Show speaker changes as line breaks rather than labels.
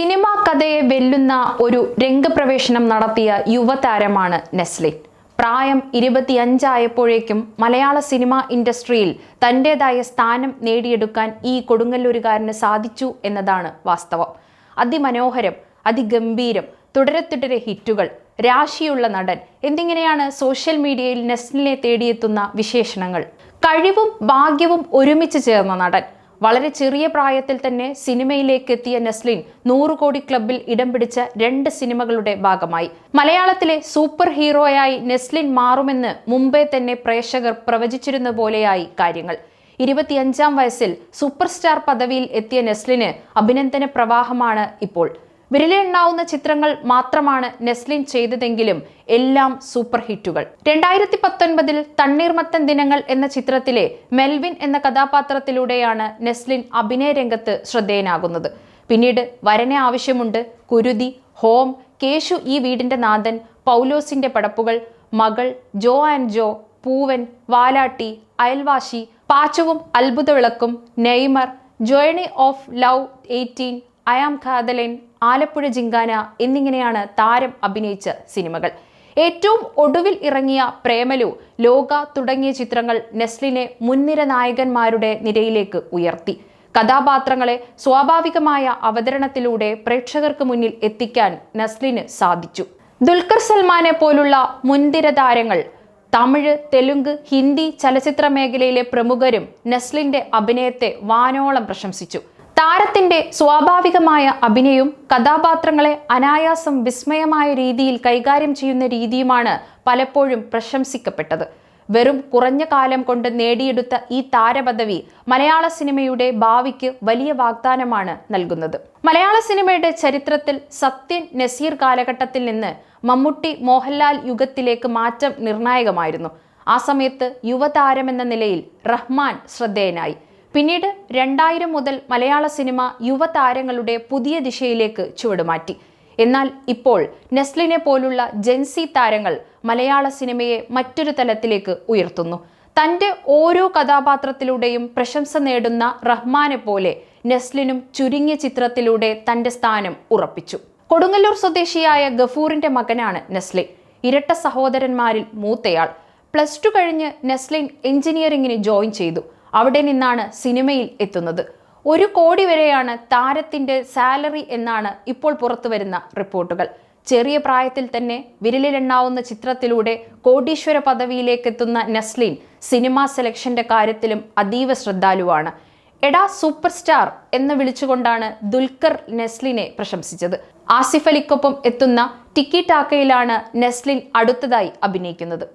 Cinema കഥയെ വെല്ലുന്ന ഒരു രംഗപ്രവേശനം നടത്തിയ യുവതാരമാണ് നെസ്ലിൻ. പ്രായം ഇരുപത്തിയഞ്ചായപ്പോഴേക്കും മലയാള സിനിമാ ഇൻഡസ്ട്രിയിൽ തന്റെതായ സ്ഥാനം നേടിയെടുക്കാൻ ഈ കൊടുങ്ങല്ലൂരുകാരന് സാധിച്ചു എന്നതാണ് വാസ്തവം. അതിമനോഹരം അതിഗംഭീരം തുടരെ തുടരെ ഹിറ്റുകൾ രാശിയുള്ള നടൻ എന്നിങ്ങനെയാണ് സോഷ്യൽ മീഡിയയിൽ നെസ്ലിനെ തേടിയെത്തുന്ന വിശേഷണങ്ങൾ. കഴിവും ഭാഗ്യവും ഒരുമിച്ച് ചേർന്ന നടൻ. വളരെ ചെറിയ പ്രായത്തിൽ തന്നെ സിനിമയിലേക്ക് എത്തിയ നസ്ലിൻ നൂറ് കോടി ക്ലബിൽ ഇടം പിടിച്ച രണ്ട് സിനിമകളുടെ ഭാഗമായി. മലയാളത്തിലെ സൂപ്പർ ഹീറോയായി നെസ്ലിൻ മാറുമെന്ന് മുമ്പേ തന്നെ പ്രേക്ഷകർ പ്രവചിച്ചിരുന്ന പോലെയായി കാര്യങ്ങൾ. ഇരുപത്തിയഞ്ചാം വയസ്സിൽ സൂപ്പർ സ്റ്റാർ പദവിയിൽ എത്തിയ നെസ്ലിന് അഭിനന്ദന പ്രവാഹമാണ് ഇപ്പോൾ. വിരലെണ്ണാവുന്ന ചിത്രങ്ങൾ മാത്രമാണ് നെസ്ലിൻ ചെയ്തതെങ്കിലും എല്ലാം സൂപ്പർ ഹിറ്റുകൾ. രണ്ടായിരത്തി പത്തൊൻപതിൽ തണ്ണീർമത്തൻ ദിനങ്ങൾ എന്ന ചിത്രത്തിലെ മെൽവിൻ എന്ന കഥാപാത്രത്തിലൂടെയാണ് നെസ്ലിൻ അഭിനയ രംഗത്ത് ശ്രദ്ധേയനാകുന്നത്. പിന്നീട് വരനെ ആവശ്യമുണ്ട് കുരുതി ഹോം കേശു ഈ വീടിന്റെ നാഥൻ പൗലോസിന്റെ പടപ്പുകൾ മകൾ ജോ ആൻഡ് ജോ പൂവൻ വാലാട്ടി അയൽവാശി പാച്ചവും അത്ഭുത വിളക്കും Neymar journey of love eighteen ഖാദലിൻ ഖാദലൻ ആലപ്പുഴ ജിങ്കാന എന്നിങ്ങനെയാണ് താരം അഭിനയിച്ച സിനിമകൾ. ഏറ്റവും ഒടുവിൽ ഇറങ്ങിയ പ്രേമലു ലോക തുടങ്ങിയ ചിത്രങ്ങൾ നെസ്ലിനെ മുൻനിര നായകന്മാരുടെ നിരയിലേക്ക് ഉയർത്തി. കഥാപാത്രങ്ങളെ സ്വാഭാവികമായ അവതരണത്തിലൂടെ പ്രേക്ഷകർക്ക് മുന്നിൽ എത്തിക്കാൻ നസ്ലിന് സാധിച്ചു. ദുൽഖർ സൽമാനെ പോലുള്ള മുൻതിര താരങ്ങൾ തമിഴ് തെലുങ്ക് ഹിന്ദി ചലച്ചിത്ര മേഖലയിലെ പ്രമുഖരും നസ്ലിന്റെ അഭിനയത്തെ വാനോളം പ്രശംസിച്ചു. താരത്തിന്റെ സ്വാഭാവികമായ അഭിനയവും കഥാപാത്രങ്ങളെ അനായാസം വിസ്മയമായ രീതിയിൽ കൈകാര്യം ചെയ്യുന്ന രീതിയുമാണ് പലപ്പോഴും പ്രശംസിക്കപ്പെട്ടത്. വെറും കുറഞ്ഞ കാലം കൊണ്ട് നേടിയെടുത്ത ഈ താരപദവി മലയാള സിനിമയുടെ ഭാവിക്ക് വലിയ വാഗ്ദാനമാണ് നൽകുന്നത്. മലയാള സിനിമയുടെ ചരിത്രത്തിൽ സത്യൻ നസീർ കാലഘട്ടത്തിൽ നിന്ന് മമ്മൂട്ടി മോഹൻലാൽ യുഗത്തിലേക്ക് മാറ്റം നിർണായകമായിരുന്നു. ആ സമയത്ത് യുവതാരമെന്ന നിലയിൽ റഹ്മാൻ ശ്രദ്ധേയനായി. പിന്നീട് രണ്ടായിരം മുതൽ മലയാള സിനിമ യുവതാരങ്ങളുടെ പുതിയ ദിശയിലേക്ക് ചുവടുമാറ്റി. എന്നാൽ ഇപ്പോൾ നെസ്ലിനെ പോലുള്ള ജെൻസി താരങ്ങൾ മലയാള സിനിമയെ മറ്റൊരു തലത്തിലേക്ക് ഉയർത്തുന്നു. തന്റെ ഓരോ കഥാപാത്രത്തിലൂടെയും പ്രശംസ നേടുന്ന റഹ്മാനെ പോലെ നെസ്ലിനും ചുരുങ്ങിയ ചിത്രത്തിലൂടെ തന്റെ സ്ഥാനം ഉറപ്പിച്ചു. കൊടുങ്ങല്ലൂർ സ്വദേശിയായ ഗഫൂറിന്റെ മകനാണ് നെസ്ലിൻ ഇരട്ട സഹോദരന്മാരിൽ മൂത്തയാൾ. പ്ലസ് ടു കഴിഞ്ഞ് നെസ്ലിൻ എഞ്ചിനീയറിംഗിന് ജോയിൻ ചെയ്തു. അവിടെ നിന്നാണ് സിനിമയിൽ എത്തുന്നത്. ഒരു കോടി വരെയാണ് താരത്തിന്റെ സാലറി എന്നാണ് ഇപ്പോൾ പുറത്തു വരുന്ന റിപ്പോർട്ടുകൾ. ചെറിയ പ്രായത്തിൽ തന്നെ വിരലിലെണ്ണാവുന്ന ചിത്രത്തിലൂടെ കോടീശ്വര പദവിയിലേക്ക് എത്തുന്ന നസ്ലിൻ സിനിമാ സെലക്ഷന്റെ കാര്യത്തിലും അതീവ ശ്രദ്ധാലുവാണ്. എടാ സൂപ്പർ സ്റ്റാർ എന്ന് വിളിച്ചുകൊണ്ടാണ് ദുൽഖർ നെസ്ലിനെ പ്രശംസിച്ചത്. ആസിഫ് അലിക്കൊപ്പം എത്തുന്ന ടിക്കി ടാക്കയിലാണ് നെസ്ലിൻ അടുത്തതായി അഭിനയിക്കുന്നത്.